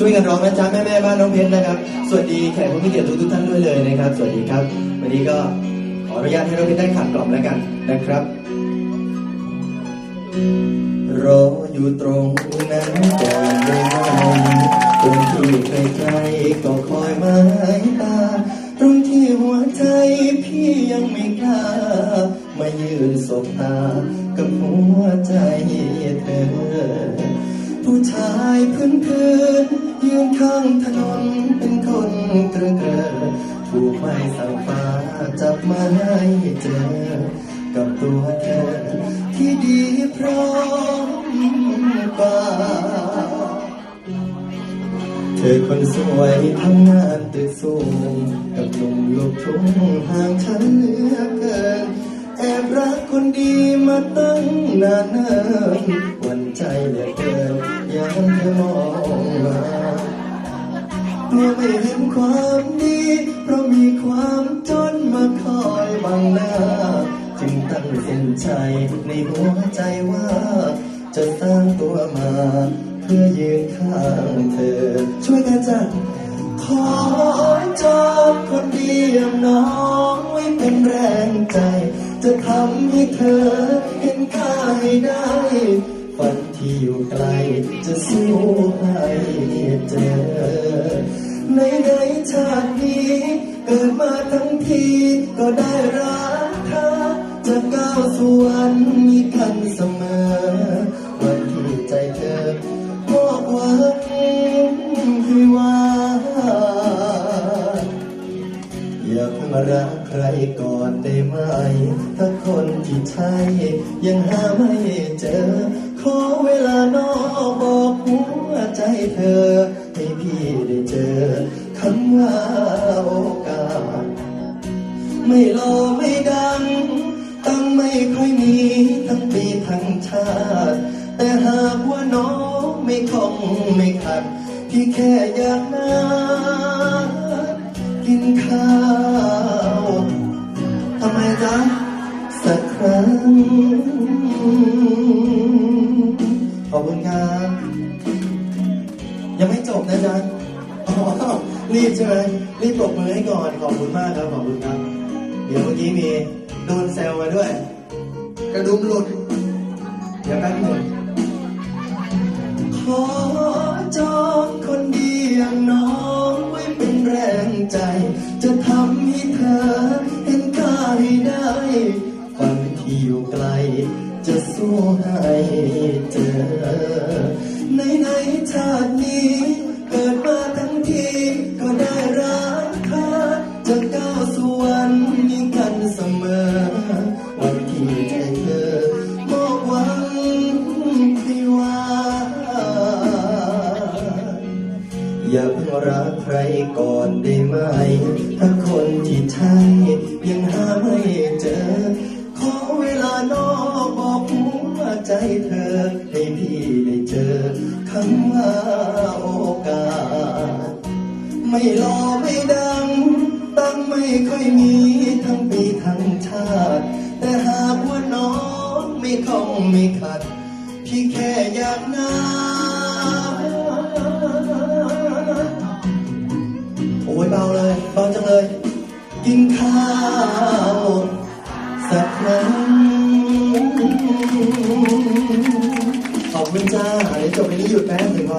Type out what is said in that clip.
ช่วยกันร้องนะจ๊ะแม่แม่บ้านน้องเพชรนะครับ สวัสดีแขกผู้มีเกียรติทุกท่านด้วยเลยนะครับ สวัสดีครับ วันนี้ก็ขออนุญาตให้น้องเพชรได้ขัดกล่อมแล้วกันนะครับ รออยู่ตรงนั้นก่อนได้ไหมตรงที่ใกล้ๆก็คอยมาหายตา ตรงที่หัวใจพี่ยังไม่กล้า มายืนสบตา กับหัวใจเธอ ผู้ชายพื้นพื้น ข้างถนนเป็นคนเกระเกระถูกไม้สั่งฟ้าจับมาให้เจอ กับตัวเธอ ที่ดีพร้อมกว่าเธอคนสวยทำงานตึกสูงกับหนุ่มลูกทุ่งห่างฉันเหลือเกินแอบรักคนดีมาตั้งนานเนิ่นวันใจเหลือเกินยามเธอมองมา ไม่เห็นความดีเพราะมีความจนมาคอยบังหน้า จึงตั้งเส้นใจในหัวใจว่า จะสร้างตัวมา เพื่อยืนข้างเธอ ช่วยกันจ้ะขอจอบคนดีอย่างน้องไว้เป็นแรงใจ จะทำให้เธอเห็นค่าให้ได้ฝันที่อยู่ไกลจะสู้ให้ ชาตินี้ เกิดมาทั้งทีก็ได้รักเธอจะก้าวสู่วันมีกันเสมอ วันที่ใจเธอมอบหวังให้ว่า อย่าเพิ่งรักใครก่อนได้ไหม ถ้าคนที่ใช่ยังหาไม่เจอ ขอเวลานอกบอกหัวใจเธอ ให้พี่ได้เจอ คำว่าโอกาส ไม่รอไม่ดัง ตั้งไม่ค่อยมีทั้งปีทั้งชาติ แต่หากว่าน้องไม่คงไม่ขัดพี่แค่อยากนัดกินข้าวทำไมจ๊ะสักครั้ง ขอบคุณครับยังไม่จบนะจ๊ะ รีบใช่ไหมรีบปรบมือให้ก่อน ขอบคุณมากครับ ขอบคุณครับ เดี๋ยวเมื่อกี้มีโดนแซวมาด้วย กระดุมหลุด เดี๋ยวแป๊บหนึ่งขอจองคนดีอย่างน้องไว้เป็นแรงใจ จะทำให้เธอเห็นค่าให้ได้ฝันที่อยู่ไกล จะสู้ให้เจอในในชาตินี้ ใจเธอมอบหวังให้ว่าอย่าเพิ่งรักใครก่อนได้ไหม ถ้าคนที่ใช่ยังหาไม่เจอ ขอเวลานอกบอกหัวใจเธอ ให้พี่ได้เจอคำว่าโอกาส ไม่รอไม่ดัง ตั้งไม่ค่อยมี ไม่ต้องไม่ขัด พี่แค่อยากนาโอ้ยเบาเลยเบาจังเลย กินข้าวสักครั้งขอบคุณจ้าเดี๋ยวจบไปนี้หยุดแป๊บหนึ่งก่อ